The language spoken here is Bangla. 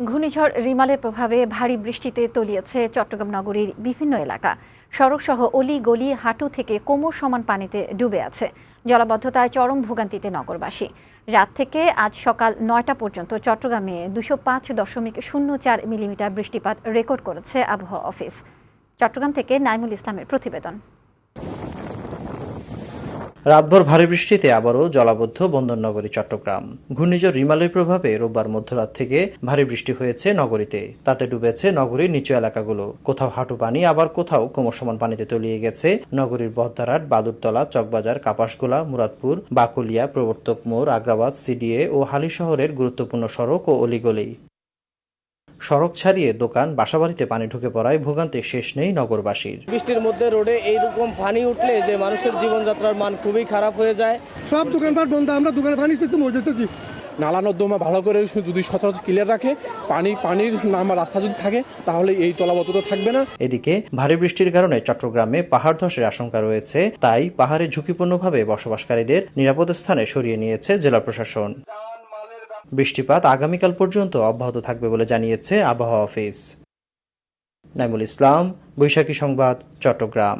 ঘূর্ণিঝড় রিমালের প্রভাবে ভারী বৃষ্টিতে তলিয়েছে চট্টগ্রাম নগরীর বিভিন্ন এলাকা। সড়কসহ অলি গলি, হাঁটু থেকে কোমর সমান পানিতে ডুবে আছে। জলাবদ্ধতায় চরম ভোগান্তিতে নগরবাসী। রাত থেকে আজ সকাল নয়টা পর্যন্ত চট্টগ্রামে দুশো পাঁচ দশমিক শূন্য চার মিলিমিটার বৃষ্টিপাত রেকর্ড করেছে আবহাওয়া অফিস। চট্টগ্রাম থেকে নাইমুল ইসলামের প্রতিবেদন। রাতভর ভারী বৃষ্টিতে আবারও জলাবদ্ধ বন্দরনগরী, চট্টগ্রাম। ঘূর্ণিঝড় রিমালের প্রভাবে রোববার মধ্যরাত থেকে ভারী বৃষ্টি হয়েছে নগরীতে। তাতে ডুবেছে নগরীর নিচু এলাকাগুলো। কোথাও হাঁটু পানি, আবার কোথাও কোমর সমান পানিতে তলিয়ে গেছে নগরীর বহদ্দারহাট বাদুরতলা, চকবাজার, কাপাসগোলা, মুরাদপুর, বাকুলিয়া, প্রবর্তক মোড়, আগ্রাবাদ, সিডিএ ও হালি শহরের গুরুত্বপূর্ণ সড়ক ও অলিগলি। সড়ক ছাড়িয়ে দোকান বাসাবাড়িতে পানি ঢুকে পড়ায় ভোগান্তির শেষ নেই নগরবাসীর। বৃষ্টির মধ্যে রোডে এইরকম পানি উঠলে যে মানুষের জীবনযাত্রার মান খুবই খারাপ হয়ে যায়। সব দোকানপাট বন্ধ আমরা দোকানে পানি সিস্টেম হয়ে যেতেছি। নালা নর্দমা ভালো করে যদি সচরাচর ক্লিয়ার রাখে পানি পানির নামা রাস্তা যদি থাকে তাহলে এই জলাবদ্ধতা থাকবে না। এদিকে ভারী বৃষ্টির কারণে চট্টগ্রামে পাহাড় ধসের আশঙ্কা রয়েছে তাই পাহাড়ে ঝুঁকিপূর্ণভাবে বসবাসকারীদের নিরাপদ স্থানে সরিয়ে নিয়েছে জেলা প্রশাসন। বৃষ্টিপাত আগামীকাল পর্যন্ত অব্যাহত থাকবে বলে জানিয়েছে আবহাওয়া অফিস। নাইমুল ইসলাম বৈশাখী সংবাদ চট্টগ্রাম।